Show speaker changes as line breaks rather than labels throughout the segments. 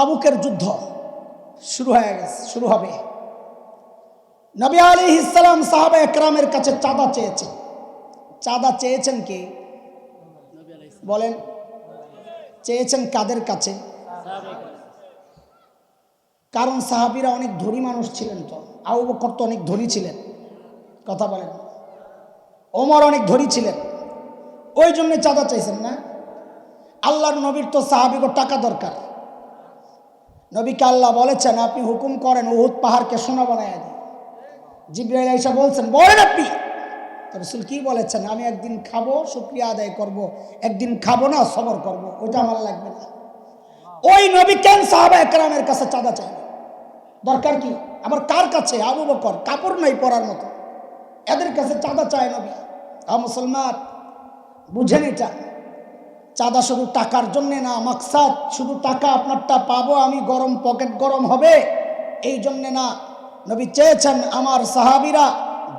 তাবুকের যুদ্ধ শুরু হয়ে গেছে, শুরু হবে। নবী আলী ইসলাম সাহাবা একরামের কাছে চাঁদা চেয়েছেন। চাঁদা চেয়েছেন কে? বলেন, চেয়েছেন কাদের কাছে? কারণ সাহাবিরা অনেক ধনী মানুষ ছিলেন তো, আবু বকর তো অনেক ধনী ছিলেন। কথা বলেন। ওমর অনেক ধনী ছিলেন। ওই জন্য চাঁদা চাইছেন না। আল্লাহর নবীর তো সাহাবিগো টাকা দরকার। নবীকে আল্লাহ বলেছেন, আপনি হুকুম করেন, উহুদ পাহাড়কে সোনা বানায় দিন জিব্রাইল এসে বলছেন, বলেন আপনি রসুল কি বলেছেন, আমি একদিন খাব, শুক্রিয়া আদায় করব। একদিন খাব না, সবর করব। ওইটা আমার লাগবে না ওই নবী কেন সাহাবা একরামের কাছে চাঁদা চায় না? দরকার কি আবার কার কাছে আবু বকর, কাপড় নাই পরার মতো এদের কাছে চাঁদা চায় নবী আ মুসলমান, বুঝেন এটা চাঁদা শুধু টাকার জন্যে না, মাকসাদ, শুধু টাকা আপনারটা পাবো আমি, গরম পকেট গরম হবে। এই জন্যে না, নবী চেয়েছেন আমার সাহাবিরা,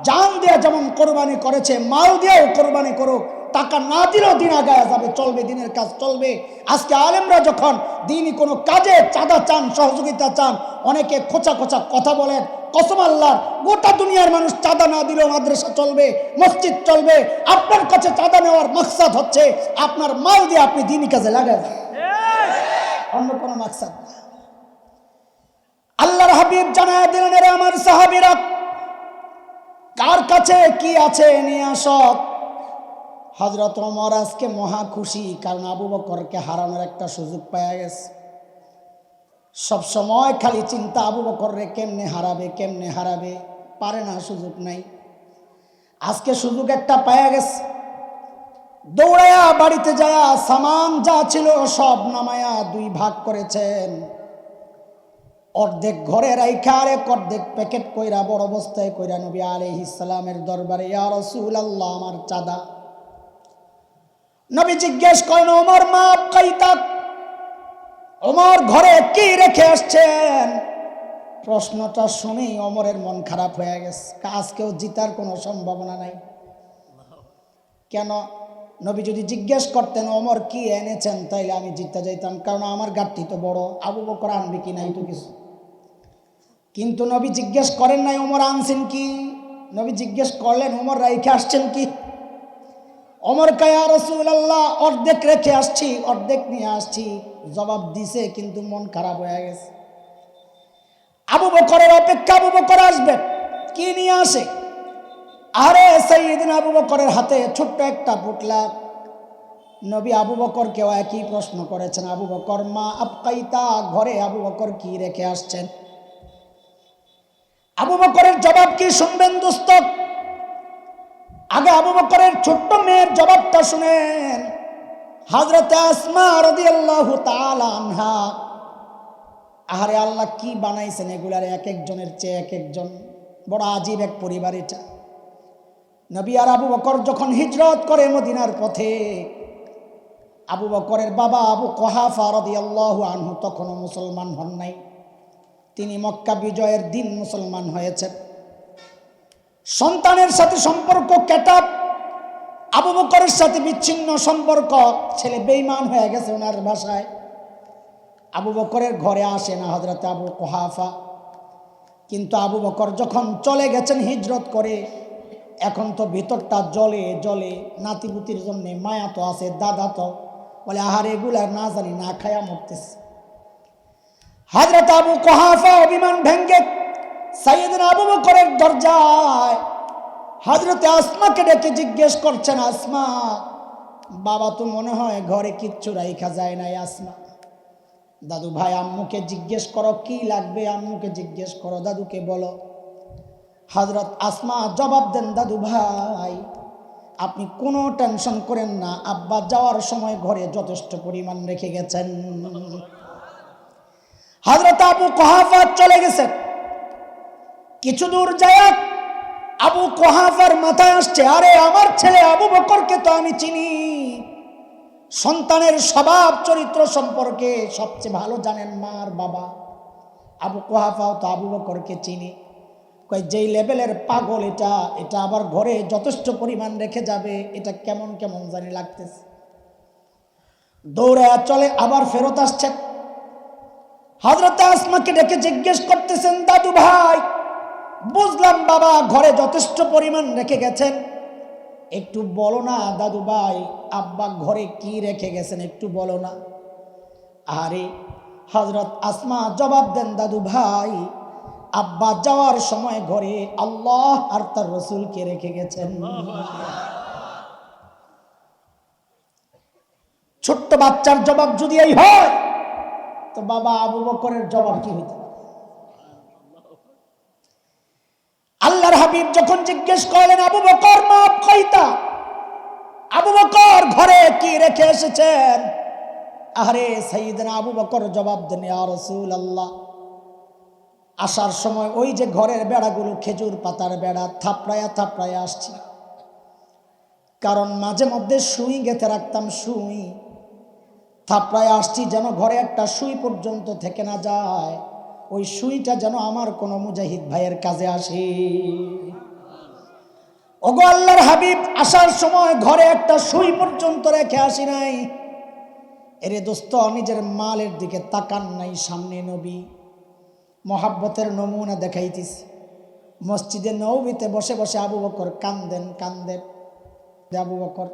জান দেয়া যেমন কোরবানি করেছে, মাল দিয়েও কোরবানি করুক। টাকা না দিলেও দিন আগায় যাবে, চলবে, দিনের কাজ চলবে। আজকে আলেমরা যখন দিনই কোনো কাজে চাঁদা চান, সহযোগিতা চান, অনেকে খোঁচা খোঁচা কথা বলেন, কসম আল্লাহর, গোটা দুনিয়ার মানুষ চাঁদা না দিলেও মাদ্রাসা চলবে, মসজিদ চলবে, আপনার কাছে চাঁদা নেওয়ার মাকসাদ হচ্ছে আপনার মাল দিয়ে আপনি দিনই কাজে লাগাবেন অন্য কোনো মাকসাদ না। আল্লাহর হাবিব জানায় দিলেন আমার সাহাবিরা, কার কাছে কি আছে নিয়ে আসক হজরত ওমর আজকে মহা খুশি, কারণ আবু বকরকে হারানোর একটা সুযোগ পাওয়া গেছে। সব সময় খালি চিন্তা, আবু বকররে কেমনে হারাবে কেমনে হারাবে, পারে না, সুযোগ নাই। আজকে সুযোগ একটা পাওয়া গেছে। দৌড়ায়া, বাড়িতে যায়া, সামান যা ছিল সব নামায়া দুই ভাগ করেছেন। অর্ধেক ঘরে রাইখা আরেক অর্ধেক প্যাকেট কইরা, বড় অবস্থায় কইরা নবী আলাইহিস ইসলামের দরবারে, ইয়া রাসূল আল্লাহ আমার চাঁদা। নবী জিজ্ঞেস করেন, ওমর, মা কাইতাক ওমর ঘরে কি রেখে আসছেন? প্রশ্নটা শুনেই অমরের মন খারাপ হয়ে গেছে। আজকেও জিতার কোনো সম্ভাবনা নাই। কেন? নবী যদি জিজ্ঞেস করতেন অমর কি এনেছেন? তাইলে আমি জিততে যাইতাম। কারণ আমার গাড়টি তো বড়। আবু বকর আনবে কি নাই তো কিছু? কিন্তু নবী জিজ্ঞেস করেন নাই, ওমর, আনছেন কি? নবী জিজ্ঞেস করলেন, ওমর রাইখে আসছেন কি? অমর কায়া রসুল আল্লাহ অর্ধেক রেখে আসছি, অর্ধেক নিয়ে আসছি। জবাব দিছে, কিন্তু মন খারাপ হয়ে গেছে। আবু বকরের অপেক্ষা আবু বকর আসবেন কি নিয়ে আসে? আরে সাইদিন আবু বকরের হাতে ছোট্ট একটা পুটলা নবী আবু বকর কেউ একই প্রশ্ন করেছেন। আবু বকর, মা আপকাইতা ঘরে আবু বকর কি রেখে আসছেন? আবু বকরের জবাব কি শুনবেন, দোস্ত? আগে আবু বকরের ছোট্ট মেয়ের জবাবটা শুনেন। হাজরতে আনহা। আহারে আল্লাহ কি বানাইছেন এগুলার এক একজনের চেয়ে এক একজন? বড় আজীব এক পরিবার এটা। নবী আর আবু বকর যখন হিজরত করে মদিনার পথে, আবু বকরের বাবা আবু কহাফা রাদিয়াল্লাহু আনহু তখনও মুসলমান হন নাই। তিনি মক্কা বিজয়ের দিন মুসলমান হয়েছেন। সন্তানের সাথে সম্পর্ক কেটাপ আবু বকরের সাথে বিচ্ছিন্ন সম্পর্ক, ছেলে বেইমান হয়ে গেছে ওনার ভাষায় আবু বকরের ঘরে আসে না হজরত আবু কোহাফা। কিন্তু আবু বকর যখন চলে গেছেন হিজরত করে, এখন তো ভিতরটা জলে জলে নাতিপুতির জন্য মায়া তো আছে, দাদা তো। বলে, আহার এগুলার না জানি, না খায়া মরতেছে। হজরত আবু কোহাফা অভিমান ভেঙ্গে সাইদিন আবু বকরের দরজায় হজরতে আসমাকে ডেকে জিজ্ঞেস করছেন, আসমা, বাবা তো মনে হয় ঘরে কিচ্ছু রাইখা যায় নাই, আসমা। দাদু ভাই, আম্মুকে জিজ্ঞেস করো, কি লাগবে? আম্মুকে জিজ্ঞেস করো, দাদুকে বলো। হজরত আসমা জবাব দেন, দাদু ভাই, আপনি কোনো টেনশন করেন না, আব্বা যাওয়ার সময় ঘরে যথেষ্ট পরিমাণ রেখে গেছেন। হজরত আবু কহাফা চলে গেছেন। কিছু দূর যায় আবু কোহাফার মাথায় আসছে, আরে, আমার ছেলে আবু বকরকে তো আমি চিনি। সন্তানের স্বভাব, চরিত্র সম্পর্কে সবচেয়ে ভালো জানেন মার বাবা। আবু কোহাফাও তো আবু বকরকে চিনি। কয়, যেই লেভেলের পাগল এটা এটা আবার ঘরে যথেষ্ট পরিমাণ রেখে যাবে, এটা কেমন কেমন জানি লাগতেছে। দৌড়ে চলে, আবার ফেরত আসছেন হজরত আসমাকে ডেকে জিজ্ঞেস করতেছেন, দাদু ভাই বুঝলাম বাবা, ঘরে যথেষ্ট পরিমাণ রেখে গেছেন। একটু বলো না, দাদু ভাই, আব্বা ঘরে কি রেখে গেছেন একটু বলো না। আরে হজরত আসমা জবাব দেন, দাদু ভাই, আব্বা যাওয়ার সময় ঘরে আল্লাহ আর তার রসুলকে রেখে গেছেন। ছোট্ট বাচ্চার জবাব যদি এই হয়, তো বাবা আবু বকরের জবাব কি হইতে পারে আল্লাহর হাবিব যখন জিজ্ঞেস করলেন, আবু বকর, মাপ কইতা আবু বকর ঘরে কি রেখে এসেছেন? আরে সাইদিনা আবু বকর জবাব দেন রসুল আল্লাহ আসার সময় ওই যে ঘরের বেড়াগুলো খেজুর পাতার বেড়া, থাপড়ায়া থাপড়ায়া আসছি। কারণ মাঝে মধ্যে সুই গেঁথে রাখতাম, সুই। থাপড়ায় আসছি যেন ঘরে একটা সুই পর্যন্ত থেকে না যায়। ওই সুইটা যেন আমার কোনো মুজাহিদ ভাইয়ের কাজে আসে। ওগো আল্লাহর হাবিব, আসার সময় ঘরে একটা সুই পর্যন্ত রেখে আসি নাই। এরে দোস্ত, নিজের মালের দিকে তাকান নাই সামনে নবী। মহাব্বতের নমুনা দেখাইতিস। মসজিদে নৌবিতে বসে বসে আবু বকর কান্দেন কান্দেন। আবু বকর।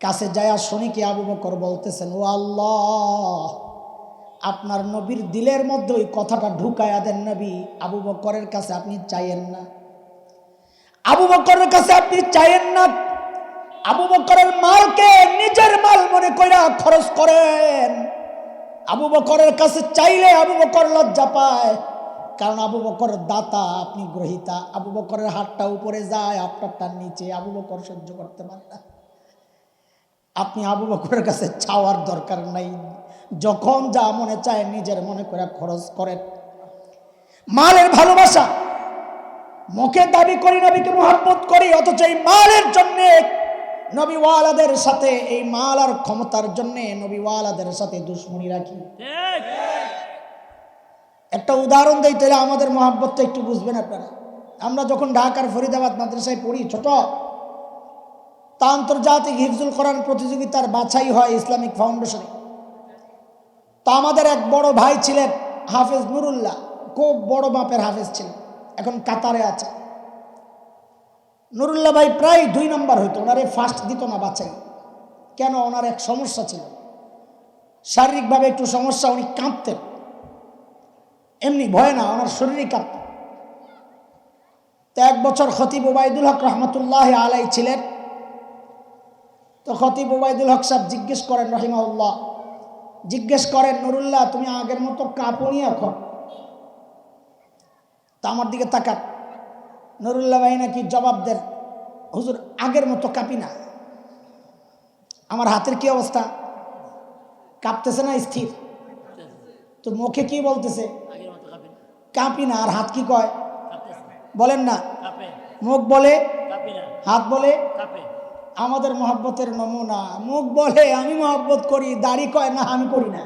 কাছে যায় শুনি কি আবু বকর বলতেছেন, ও আল্লাহ আপনার নবীর দিলের মধ্যে ওই কথাটা ঢুকায়া দেন নবী, আবু বকরের কাছে আপনি চাইয়েন না। আবু বকরের কাছে আপনি চাইয়েন না। আবু বকরের মালকে নিজের মাল মনে কইরা খরচ করেন। আবু বকরের কাছে চাইলে আবু বকর লজ্জা পায়। কারণ আবু বকর দাতা, আপনি গ্রহিতা। আবু বকরের হাতটা উপরে যায় আপনারটা নিচে। আবু বকর সহ্য করতে পারে না। আপনি আবু বকরের কাছে চাওয়ার দরকার নাই। যখন যা মনে চায় নিজের মনে করে খরচ করেন মালের ভালোবাসা মুখে দাবি করি নবীকে মহাব্বত করি অথচ এই মালের জন্যে নবীওয়ালাদের সাথে এই মাল আর ক্ষমতার জন্যে নবীওয়ালাদের সাথে দুশ্মনী রাখি। একটা উদাহরণ দিই তাহলে আমাদের মহাব্বতটা একটু বুঝবেন আপনারা। আমরা যখন ঢাকার ফরিদাবাদ মাদ্রাসায় পড়ি ছোট তা আন্তর্জাতিক হিফজুল কোরআন প্রতিযোগিতার বাছাই হয় ইসলামিক ফাউন্ডেশনে। তা আমাদের এক বড় ভাই ছিলেন হাফেজ নুরুল্লাহ, খুব বড় মাপের হাফেজ ছিলেন, এখন কাতারে আছে। নুরুল্লাহ ভাই প্রায় দুই নম্বর হইতো, ওনারে ফার্স্ট দিত না বাছাই কেন? ওনার এক সমস্যা ছিল। শারীরিকভাবে একটু সমস্যা, উনি কাঁপতেন। এমনি ভয় না, ওনার শরীরে কাঁপত। তো এক বছর খতিব ওবায়দুল হক রহমতুল্লাহ আলাই ছিলেন। তো খতিব ওবায়দুল হক সাহেব জিজ্ঞেস করেন রহিমাউল্লাহ জিজ্ঞেস করেন নুরুল্লাহ তুমি আগের মতো কাঁপুনি এখন তা আমার দিকে তাকান। নুরুল্লাহ ভাই নাকি জবাব দেন হুজুর আগের মতো কাঁপি না। আমার হাতের কি অবস্থা? কাঁপতেছে না স্থির? তো মুখে কি বলতেছে? কাঁপি না। আর হাত কি কয়? বলেন না। মুখ বলে? হাত বলে? আমাদের মহব্বতের নমুনা। মুখ বলে আমি মহব্বত করি, দাড়ি কয়, না, আমি করি না।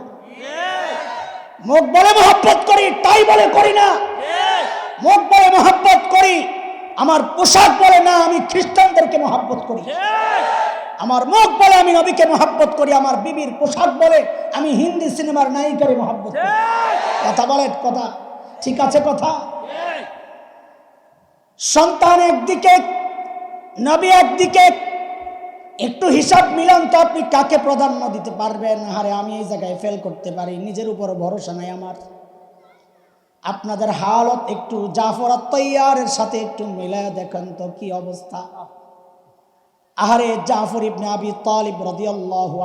মুখ বলে মহব্বত করি, তাই বলে করি না। মুখ বলে মহব্বত করি, আমার পোশাক বলে, না, আমি খ্রিস্টানদেরকে মহব্বত করি। আমার মুখ বলে আমি নবীকে মহব্বত করি, আমার বিবির পোশাক বলে আমি হিন্দি সিনেমার নায়িকারে মহব্বত করি। কথা বলেন, কথা। ঠিক আছে, কথা? সন্তান একদিকে, নবী একদিকে একটু হিসাব মিলান তো আপনি কাকে প্রাধান্য দিতে পারবেন? হারে আমি এই জায়গায় ফেল করতে পারি, নিজের উপর ভরসা নাই আমার। আপনাদের হালত একটু জাফর তৈয়ারের সাথে একটু মিলায় দেখেন তো কি অবস্থা। আহারে জাফর ইবনে আবি তালিব রাদিয়াল্লাহু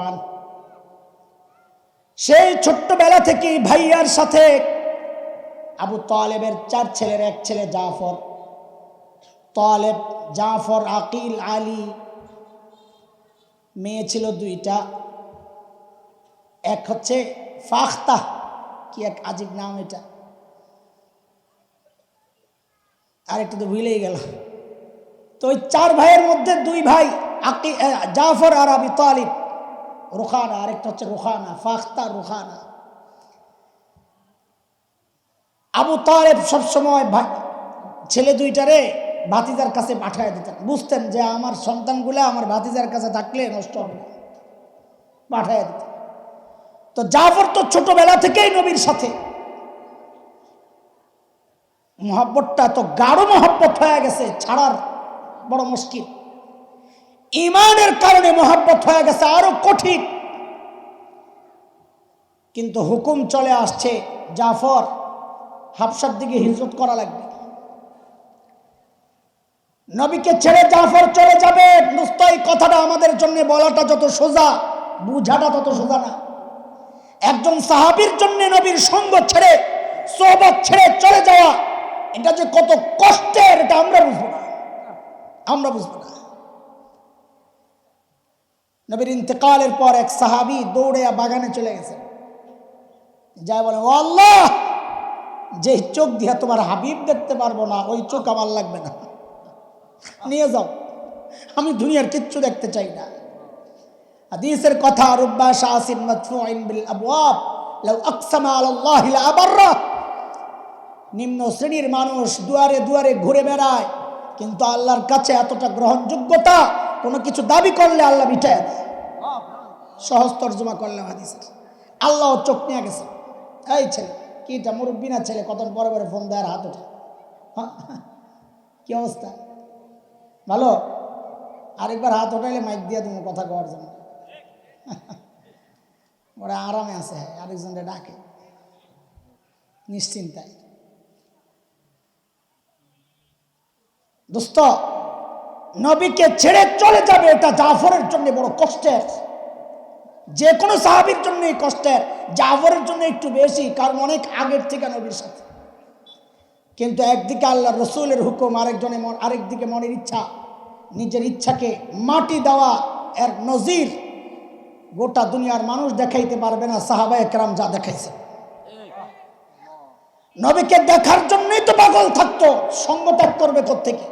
সেই ছোট্টবেলা থেকেই ভাইয়ার সাথে আবু তালেবের চার ছেলের এক ছেলে জাফর। তালেব, জাফর, আকিল, আলী মেয়ে ছিল দুইটা। এক হচ্ছে ফাখতা, কি এক আজীব নাম এটা। আর একটু তো ভুলেই গেল। তো ওই চার ভাইয়ের মধ্যে দুই ভাই, আকি জাফর আর আবি তালিব। রুখানা, আরেকটা হচ্ছে রুখানা, ফাখতা, রুখানা। আবু তালেব সবসময় ভাই ছেলে দুইটারে ভাতিজার কাছে পাঠায় দিতেন। বুঝতেন যে আমার সন্তানগুলো আমার ভাতিজার কাছে থাকলে নষ্ট হবে না। পাঠায় দিতেন। তো জাফর তো ছোটবেলা থেকেই নবীর সাথে। মহাব্বতটা তো গাঢ় মহাব্বত হয়ে গেছে ছাড়ার বড় মুশকিল। ইমানের কারণে মহাব্বত হয়ে গেছে আরও কঠিন। কিন্তু হুকুম চলে আসছে জাফর হাফসার দিকে হিজরত করা লাগবে। নবীকে ছেড়ে জাফর চলে যাবে। দোস্ত কথাটা আমাদের জন্য বলাটা যত সোজা, বুঝাটা তত সোজা না। একজন সাহাবীর জন্য নবীর সঙ্গ ছেড়ে, সোহবত ছেড়ে চলে যাওয়া, এটা যে কত কষ্টের, এটা আমরা বুঝব না। আমরা বুঝব না। নবীর ইন্তেকালের পর এক সাহাবি দৌড়ে বাগানে চলে গেছে। যাই বলে, ও আল্লাহ, যে চোখ দিয়া তোমার হাবিব দেখতে পারব না, ওই চোখ আমার লাগবে না। নিয়ে যাও। আমি দুনিয়ার কিচ্ছু দেখতে চাই না। হাদিসের কথা রুব্বা শাসিন মাদফুইন বিল আবওয়াব, লাউ আকসামা আলাল্লাহ লা আবাররা নিম্ন শ্রেণির মানুষ দুয়ারে দুয়ারে ঘুরে বেড়ায়, কিন্তু আল্লাহর কাছে এতটা গ্রহণযোগ্যতা, কোনো কিছু দাবি করলে আল্লাহ মিটায় দেয়। সহজ তর্জমা করলাম হাদিসের। আল্লাহ চোখ নিয়ে গেছে। এই ছেলে, কি এটা মুরব্বী না ছেলে? কত বড় বড় ফোন দেয় হাত ওঠে। হ্যাঁ? কি অবস্থা? ভালো? আরেকবার হাত ওঠাইলে মাইক দিয়ে তুমি কথা কওয়ার জন্য। ওরা আরামে আছে আরেকজনটা ডাকে। নিশ্চিন্তায়। দোস্ত, নবীকে ছেড়ে চলে যাবে এটা জাফরের জন্য বড় কষ্টের। যে কোনো সাহাবির জন্য কষ্টের, জাফরের জন্য একটু বেশি, কারণ অনেক আগের থেকে নবীর সাথে। কিন্তু একদিকে আল্লাহ রসুলের হুকুম, আরেকজনে আরেকদিকে মনের ইচ্ছা। নিজের ইচ্ছাকে মাটি দেওয়া এর নজির গোটা দুনিয়ার মানুষ দেখাইতে পারবে না সাহাবা একরাম যা দেখাইছে। নবীকে দেখার জন্যই তো পাগল থাকতো সঙ্গ ত্যাগ করবে থেকে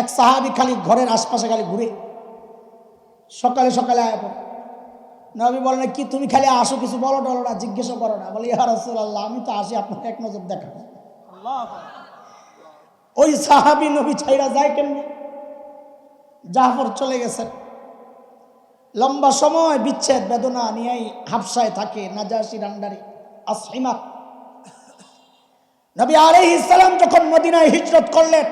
এক সাহাবি খালি ঘরের আশপাশে খালি ঘুরে সকালে সকালে আয় নবী বলেন কি তুমি খালি আসো কিছু বলো টলো না জিজ্ঞেসও করো না। বলে ইয়া রাসূলুল্লাহ আমি তো আসি আপনাকে এক নজর দেখাবো। ওই সাহাবি নবী ছাইরা যায় কেমনি? জাফর চলে গেছেন। লম্বা সময় বিচ্ছেদ বেদনা নিয়েই হাফসায় থাকে নাজাসির আন্ডারে আসহিমা। নবী আলাইহিস সালাম যখন মদিনায় হিজরত করলেন,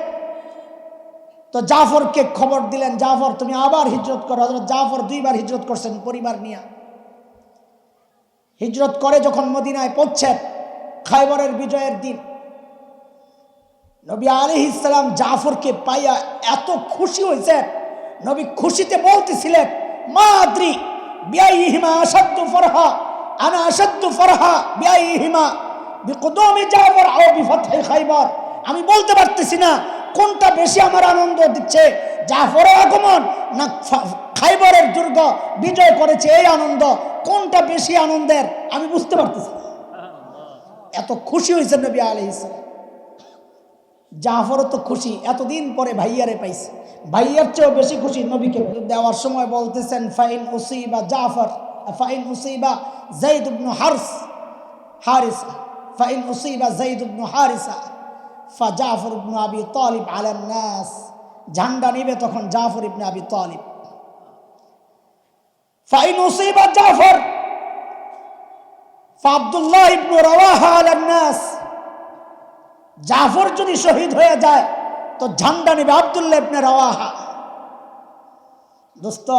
তো জাফরকে খবর দিলেন, জাফর, তুমি আবার হিজরত করো। হযরত জাফর দুইবার হিজরত করছেন পরিবার নিয়ে। হিজরত করে যখন মদিনায় পৌঁছেন খাইবরের বিজয়ের দিন, নবী আলী ইসলাম জাফরকে পাইয়া এত খুশি হয়েছেন নবী খুশিতে বলতেছিলেন মা আদ্রি বিআইহিমা আসাদ্দু ফরহা, আনা আসাদ্দু ফরহা বিআইহিমা, বিকুদুমি জাফর আও বিফতহি খাইবার। আমি বলতে পারতেছি না কোনটা বেশি আমার আনন্দ দিচ্ছে, জাফরের আগমন না খাইবরের দুর্গ বিজয় করেছে এই আনন্দ, কোনটা বেশি আনন্দের আমি বুঝতে পারতেছি এত খুশি হয়েছে নবী আলাইহিস সালাম। জাফরও তো খুশি। এতদিন পরে ভাইয়ারে পাইছে। ভাইয়ার চেয়েও বেশি খুশি নবীকে দেওয়ার সময় বলতেছেন, ফাইন উসিবা জাফর, ফাইন উসিবা জাইদ ইবনু হারস, হারিসা, ফাইন উসিবা জাইদ ইবনু হারিসা, ফা জাফর ইবনু আবি তালিব আলান নাস। ঝান্ডা নিবে তখন জাফর ইবনে আবি তালিব। ফাইন উসিবা জাফর, ফা আব্দুল্লাহ ইবনু রাওয়াহা আলান নাস। জাফর যদি শহীদ হয়ে যায়, তো ঝান্ডা নেবে আবদুল্লাহ ইবনে দোস্ত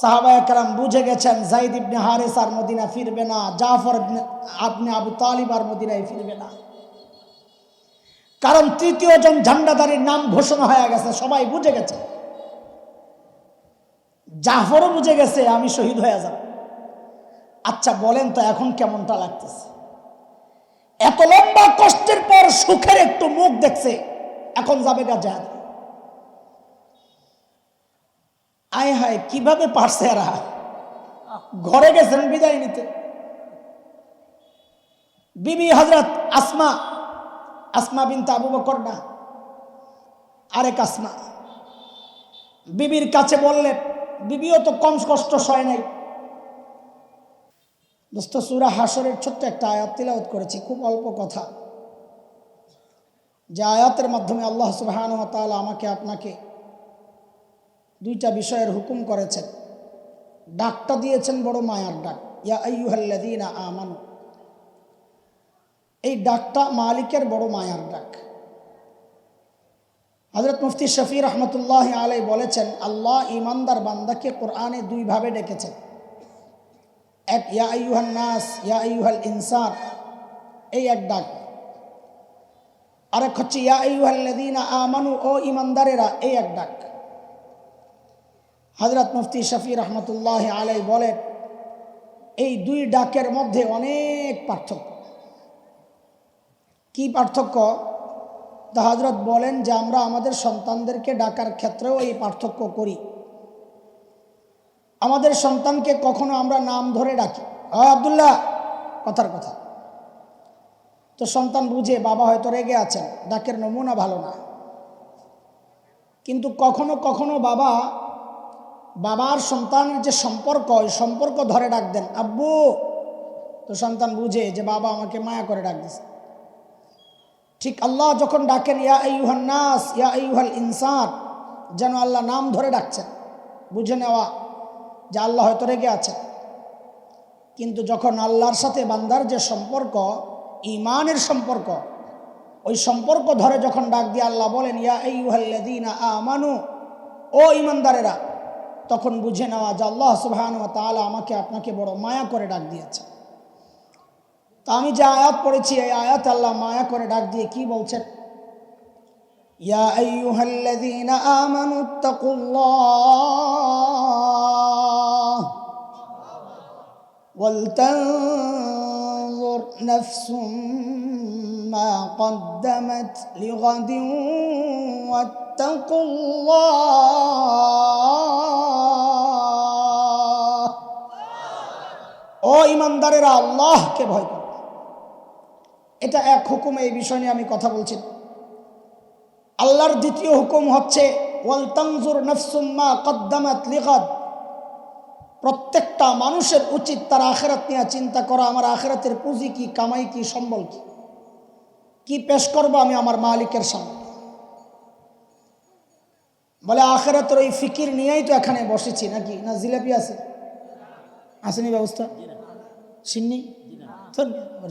সাহাবা একরাম বুঝে গেছেন জাইদ ইবনে হারিস আর মদিনা ফিরবে না, জাফর আপনি আবু তালিব আর মদিনায় ফিরবে না। কারণ তৃতীয় জন ঝান্ডাদারির নাম ঘোষণা হয়ে গেছে, সবাই বুঝে গেছে। জাফরও বুঝে গেছে, আমি শহীদ হয়ে যাব। আচ্ছা বলেন তো এখন কেমনটা লাগতেছে? এত লম্বা কষ্টের পর সুখের একটু মুখ দেখছে, এখন যাবে গা জাহাদ আয় হায়, কীভাবে পারছে এরা? ঘরে গেছেন বিদায় নিতে। বিবি হজরত আসমা আসমা বিন আবু বকর না, আরেক আসমা। বিবির কাছে বললেন, বিবিও তো কম কষ্ট সয় নাই। দোস্ত সুরা হাসরের ছোট্ট একটা আয়াত তিলাওয়াত করেছি, খুব অল্প কথা। যে আয়াতের মাধ্যমে আল্লাহ সুবহান তাআলা আমাকে, আপনাকে দুইটা বিষয়ের হুকুম করেছেন। ডাকটা দিয়েছেন বড় মায়ার ডাক। ইয়া আইয়ুহাল্লাযীনা আমানু। এই ডাকটা মালিকের বড় মায়ার ডাক। হজরত মুফতি শফি রহমতুল্লাহ আলাই বলেছেন, আল্লাহ ইমানদার বান্দাকে কোরআনে দুইভাবে ডেকেছেন। এক ইয়া আইয়ুহান নাস, ইয়া আইয়ুহাল ইনসান। এই এক ডাক। আরেক হচ্ছে ইয়া আইয়ুহাল্লাযীনা আমানু, ও ইমানদারেরা এই এক ডাক। হজরত মুফতি শফি রহমতুল্লাহ আলাই বলেন, এই দুই ডাকের মধ্যে অনেক পার্থক্য। কি পার্থক্য? তা হজরত বলেন যে আমরা আমাদের সন্তানদেরকে ডাকার ক্ষেত্রেও এই পার্থক্য করি। আমাদের সন্তানকে কখনো আমরা নাম ধরে ডাকি। আবদুল্লাহ, কথার কথা। তো সন্তান বুঝে, বাবা হয়তো রেগে আছেন, ডাকের নমুনা ভালো না। কিন্তু কখনো কখনো বাবা, বাবার সন্তানের যে সম্পর্ক, ওই সম্পর্ক ধরে ডাক দেন, আব্বু! তো সন্তান বুঝে যে বাবা আমাকে মায়া করে ডাক দিছে। ঠিক আল্লাহ যখন ডাকেন, ইয়া আইহান নাস, ইয়া আইহাল ইনসান যেন আল্লাহ নাম ধরে ডাকছেন। বুঝে নেওয়া যে আল্লাহ হয়তো রেগে আছেন কিন্তু যখন আল্লাহর সাথে বান্দার যে সম্পর্ক ইমানের সম্পর্ক, ওই সম্পর্ক ধরে যখন ডাক দিয়ে আল্লাহ বলেন, ইয়া আইহাল্লাদিনা আমানু ও ইমানদারেরা তখন বুঝে নেওয়া যে আল্লাহ সুবহান তাআলা আমাকে আপনাকে বড় মায়া করে ডাক দিয়েছে। তা আমি যে আয়াত পড়েছি, এই আয়াত আল্লাহ মায়া করে ডাক দিয়ে কি বলছেন? ইয়া আইয়ুহাল্লাযীনা আমানু তাকুল্লাহ ولتنظر نفس ما قدمت لغد واتقوا الله ও ইমানদারেরা আল্লাহকে ভয় করো এটা এক হুকুম এই বিষয় নিয়ে আমি কথা বলছি না। আল্লাহর দ্বিতীয় হুকুম হচ্ছে ওয়াল তানজুর নফসুম্মা কদ্দামাত লিগাদ প্রত্যেকটা মানুষের উচিত তার আখেরাত নিয়ে চিন্তা করা, আমার আখেরাতের পুঁজি কি, কামাই কি, সম্বল কি? কি পেশ করব আমি আমার মালিকের সামনে? বলে আখেরাতের ওই ফিকির নিয়েই তো এখানে বসেছি নাকি? না জিলাপি আছে? আসেনি ব্যবস্থা? সিন্নি?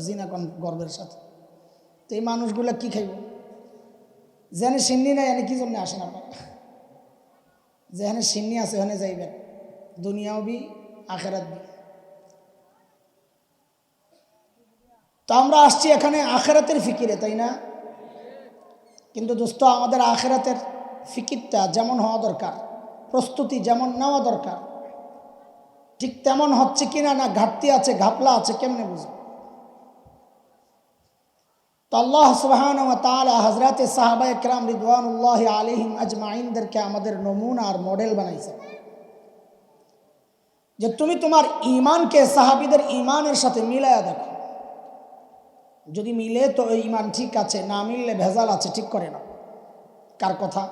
জিনা কোন গর্বের সাথে। তো এই মানুষগুলো কি খাইব? যেখানে সিন্নি নাই, এনে কি জন্য আসেন আপনারা? যেখানে সিন্নি আছে ওখানে যাইবেন। দুনিয়াও বি, আখেরাত তো আমরা আসছি এখানে আখেরাতের ফিকিরে, তাই না? কিন্তু দোস্ত, আমাদের আখেরাতের ফিকিরটা যেমন হওয়া দরকার, প্রস্তুতি যেমন নেওয়া দরকার, ঠিক তেমন হচ্ছে কিনা না, ঘাটতি আছে, ঘাপলা আছে, কেমনে বুঝব? তো আল্লাহ সুবাহান তালা হজরত সাহাবা একরাম রিদওয়ানুল্লাহ আলিহিম আজমাইনদেরকে আমাদের নমুনা আর মডেল বানাইছে। যে তুমি তোমার ইমানকে সাহাবিদের ইমানের সাথে মিলায়া দেখো যদি মিলে তো ওই ইমান ঠিক আছে না মিললে ভেজাল আছে ঠিক করে না কার কথা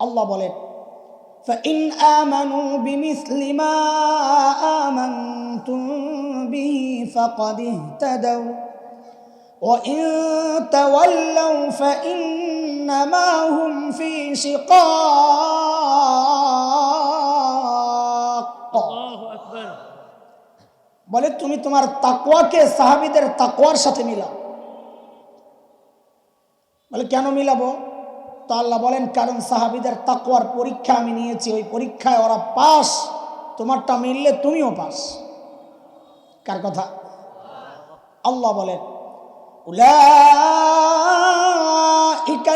আল্লাহ বলেন فإن آمنوا بمثل ما آمنتم به فقد اهتدوا وإن تولوا فإنما هم في شقاق বলে তুমি তোমার তাকওয়াকে সাহাবিদের তাকওয়ার সাথে মিলাও বলে কেন মিলাবো তো আল্লাহ বলেন কারণ সাহাবিদের তাকওয়ার পরীক্ষা আমি নিয়েছি ওই পরীক্ষায় ওরা পাস তোমারটা মিললে তুমিও পাস কার কথা আল্লাহ বলেন أولئك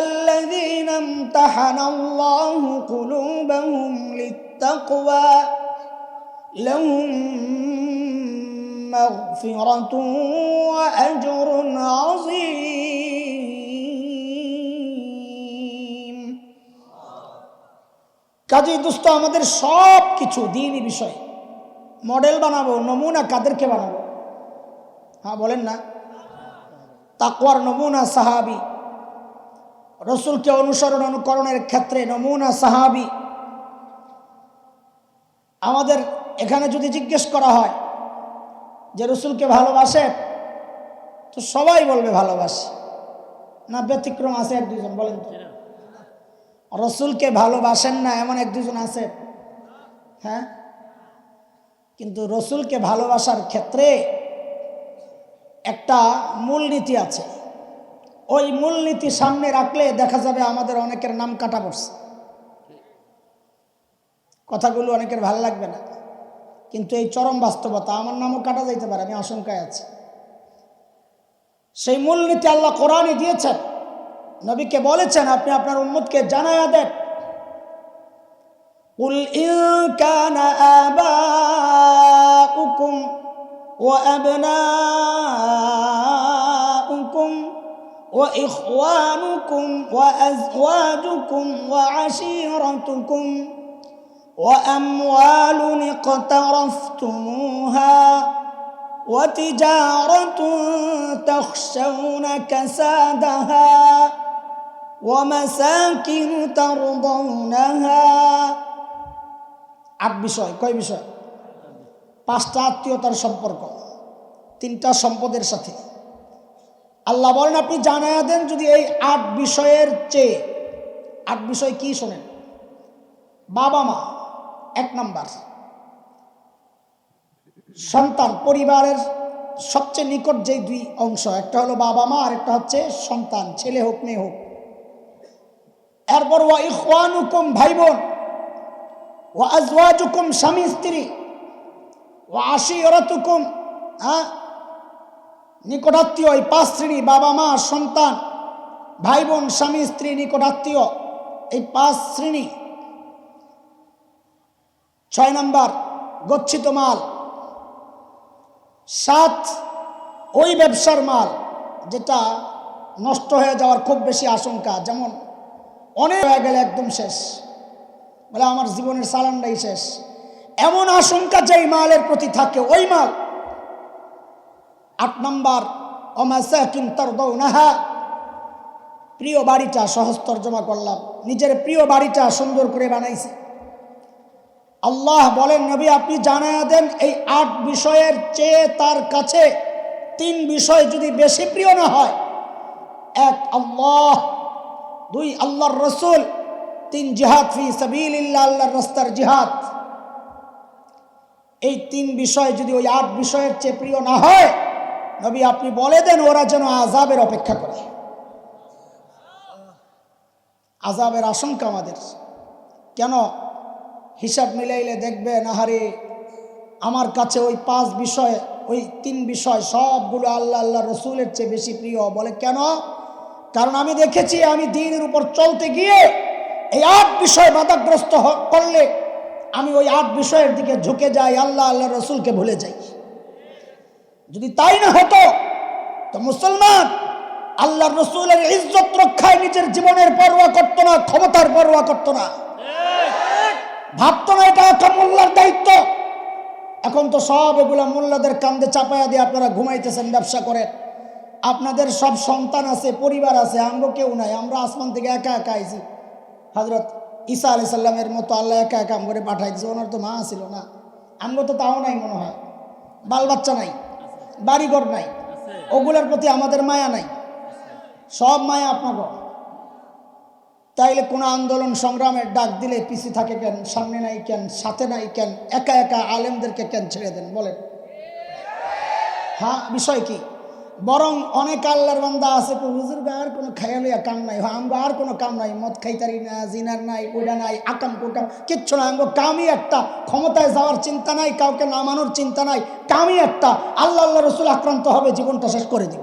الذين امتحن الله قلوبهم للتقوى لهم مغفرة وأجر عظيم কাজেই দোস্ত আমাদের সব কিছু দিনই বিষয় মডেল বানাবো নমুনা কাদেরকে বানাবো হ্যাঁ বলেন না তাকওয়ার নমুনা সাহাবি রসুলকে অনুসরণ অনুকরণের ক্ষেত্রে নমুনা সাহাবি আমাদের এখানে যদি জিজ্ঞেস করা হয় যে রসুলকে ভালোবাসে, তো সবাই বলবে ভালোবাসে। না, ব্যতিক্রম আছে এক দুজন বলেন তো। রসুলকে ভালোবাসেন না এমন এক দুজন আছে? হ্যাঁ? কিন্তু রসুলকে ভালোবাসার ক্ষেত্রে একটা মূলনীতি আছে। ওই মূলনীতি সামনে রাখলে দেখা যাবে আমাদের অনেকের নাম কাটা পড়ছে। কথাগুলো অনেকের ভালো লাগবে না। কিন্তু এই চরম বাস্তবতা আমার নামও কাটা যাইতে পারে আমি আশঙ্কায় আছি সেই মূলনীতি আল্লাহ কোরআনে দিয়েছেন নবীকে বলেছেন আপনি আপনার উম্মতকে জানায়া দেন قل إن كان آباؤكم وأبناؤكم وإخوانكم وأزواجكم وعشيرتكم وأموال اقترفتموها وتجارة تخشون كسادها ومساكن ترضونها আট বিষয় কয় বিষয় পাঁচটা আত্মীয়তার সম্পর্ক তিনটা সম্পদের সাথে আল্লাহ বলেন আপনি জানায়া দেন যদি এই আট বিষয়ের চেয়ে আট বিষয় কি শোনেন বাবা মা এক নাম্বার। সন্তান পরিবারের সবচেয়ে নিকট যে দুই অংশ, একটা হলো বাবা মা আর একটা হচ্ছে সন্তান, ছেলে হোক, মেয়ে হোক। এরপর ওয়া হুকুম ভাই বোন ওয়া আজওয়াজুকুম স্বামী স্ত্রী ও আশি আশিরাতুকুম হ্যাঁ? নিকটাত্মীয় এই পাঁচ শ্রেণি, বাবা মা, সন্তান ভাই বোন স্বামী স্ত্রী নিকটাত্মীয় এই পাঁচ শ্রেণি। ছয় নম্বর, গচ্ছিত মাল। সাত, ওই ব্যবসার মাল যেটা নষ্ট হয়ে যাওয়ার খুব বেশি আশঙ্কা, যেমন অনেক হয়ে গেলে একদম শেষ। বলে আমার জীবনের সালানটাই শেষ। এমন আশঙ্কা যেই মালের প্রতি থাকে, ওই মাল। আট নাম্বার অমাসাকিন তারদৌনাহা প্রিয় বাড়িটা সহজ তর্জমা করলাম। নিজের প্রিয় বাড়িটা সুন্দর করে বানাইছে। আল্লাহ বলেন, নবী, আপনি জানায়া দেন এই আট বিষয়ের চেয়ে তার কাছে তিন বিষয় যদি বেশি প্রিয় না হয়। এক, আল্লাহ। দুই, আল্লাহর রসুল। তিন, জিহাদ ফি সাবিল্লাহ আল্লাহর রাস্তার জিহাদ। এই তিন বিষয় যদি ওই আট বিষয়ের চেয়ে প্রিয় না হয়, নবী, আপনি বলে দেন ওরা যেন আজাবের অপেক্ষা করে। আজাবের আশঙ্কা আমাদের। কেন? হিসাব মিলাইলে দেখবেন, আহারে, আমার কাছে ওই পাঁচ বিষয়, ওই তিন বিষয় সবগুলো আল্লাহ আল্লাহ রসুলের চেয়ে বেশি প্রিয়। বলে কেন? কারণ আমি দেখেছি, আমি দিনের উপর চলতে গিয়ে এই আট বিষয় বাধাগ্রস্ত করলে আমি ওই আট বিষয়ের দিকে ঝুঁকে যাই, আল্লাহ আল্লাহ রসুলকে ভুলে যাই। যদি তাই না হতো, তো মুসলমান আল্লাহ রসুলের ইজ্জত রক্ষায় নিজের জীবনের পরোয়া করতো না, ক্ষমতার পরোয়া করতো না। ভাবতো না এটা একটা মোল্লার দায়িত্ব। এখন তো সব এগুলা মোল্লাদের কান্দে চাপায়া দিয়ে আপনারা ঘুমাইতেছেন ব্যবসা করেন আপনাদের সব সন্তান আছে পরিবার আছে আমরা কেউ নাই আমরা আসমান থেকে একা একা আইছি। হজরত ঈসা আলি সাল্লামের মতো আল্লাহ একা একা করে পাঠাই দিয়েছে ওনার তো মা ছিল না। আমরা তো তাও নাই মনে হয়। বাল বাচ্চা নাই বাড়িঘর নাই ওগুলোর প্রতি আমাদের মায়া নাই। সব মায়া আপনাকে তাইলে কোনো আন্দোলন সংগ্রামের ডাক দিলে পিছি থাকে কেন সামনে নাই কেন সাথে নাই কেন একা একা আলেমদেরকে কেন ছেড়ে দেন? বলেন। হ্যাঁ বিষয় কি? বরং অনেক আল্লাহর বান্দা আছে তো হুজুর আর কোনো খায়ালিয়া কাম নাই। হ্যাঁ আমরা আর কোনো কাম নাই। মদ খাইতারি না জিনার নাই ওইটা নাই আকাম কুকাম কিচ্ছু না আমগো কামই একটা। ক্ষমতায় যাওয়ার চিন্তা নাই কাউকে নামানোর চিন্তা নাই। কামই একটা। আল্লাহ আল্লাহ রসুল আক্রান্ত হবে জীবনটা শেষ করে দিব।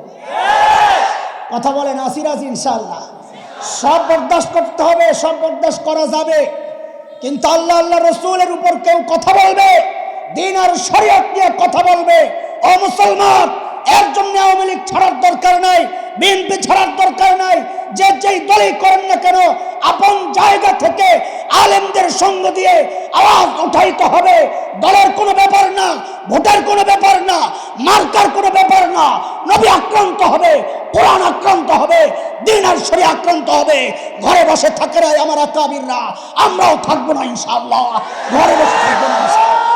কথা বলেন আসিরাজ ইনশাআল্লাহ। সব বরদাস্ত করতে হবে, সব বরদাস্ত করা যাবে। কিন্তু আল্লাহ আল্লাহ রসুলের উপর কেউ কথা বলবে, দিন আর শরীয়ত নিয়ে কথা বলবে। অমুসলমান মুসলমান এর জন্য আওয়ামী লীগ ছাড়ার দরকার নাই, বিএনপি ছাড়ার দরকার নাই, যে যেই দলই করেন না কেন, আপন জায়গা থেকে আলেমদের সঙ্গ দিয়ে আওয়াজ উঠাইতে হবে। দলের কোনো ব্যাপার না, ভোটের কোনো ব্যাপার না, মার্কার কোনো ব্যাপার না। নবী আক্রান্ত হবে, কোরআন আক্রান্ত হবে, দিন আর শরী আক্রান্ত হবে। ঘরে বসে থাকে আমার আকাবিররা আমরাও থাকব না ইনশাআল্লাহ। ঘরে বসে থাকব না ইনশাআল্লাহ।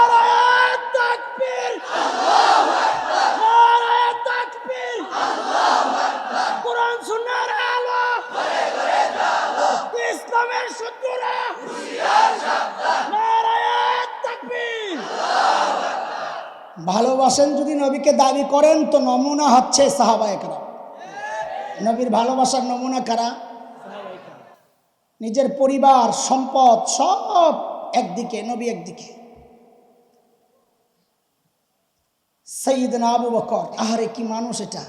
কোরআন সুন্নাহর আলো ইসলামের সূত্ররা নারায়ে তাকবীর
ভালোবাসেন যদি নবীকে দাবি করেন, তো নমুনা হচ্ছে সাহাবা কারাম নবীর ভালোবাসার নমুনা কারা? নিজের পরিবার, সম্পদ, সব একদিকে, নবী একদিকে। সঈদ না আবু বকর, আহারে কি মানুষ এটা।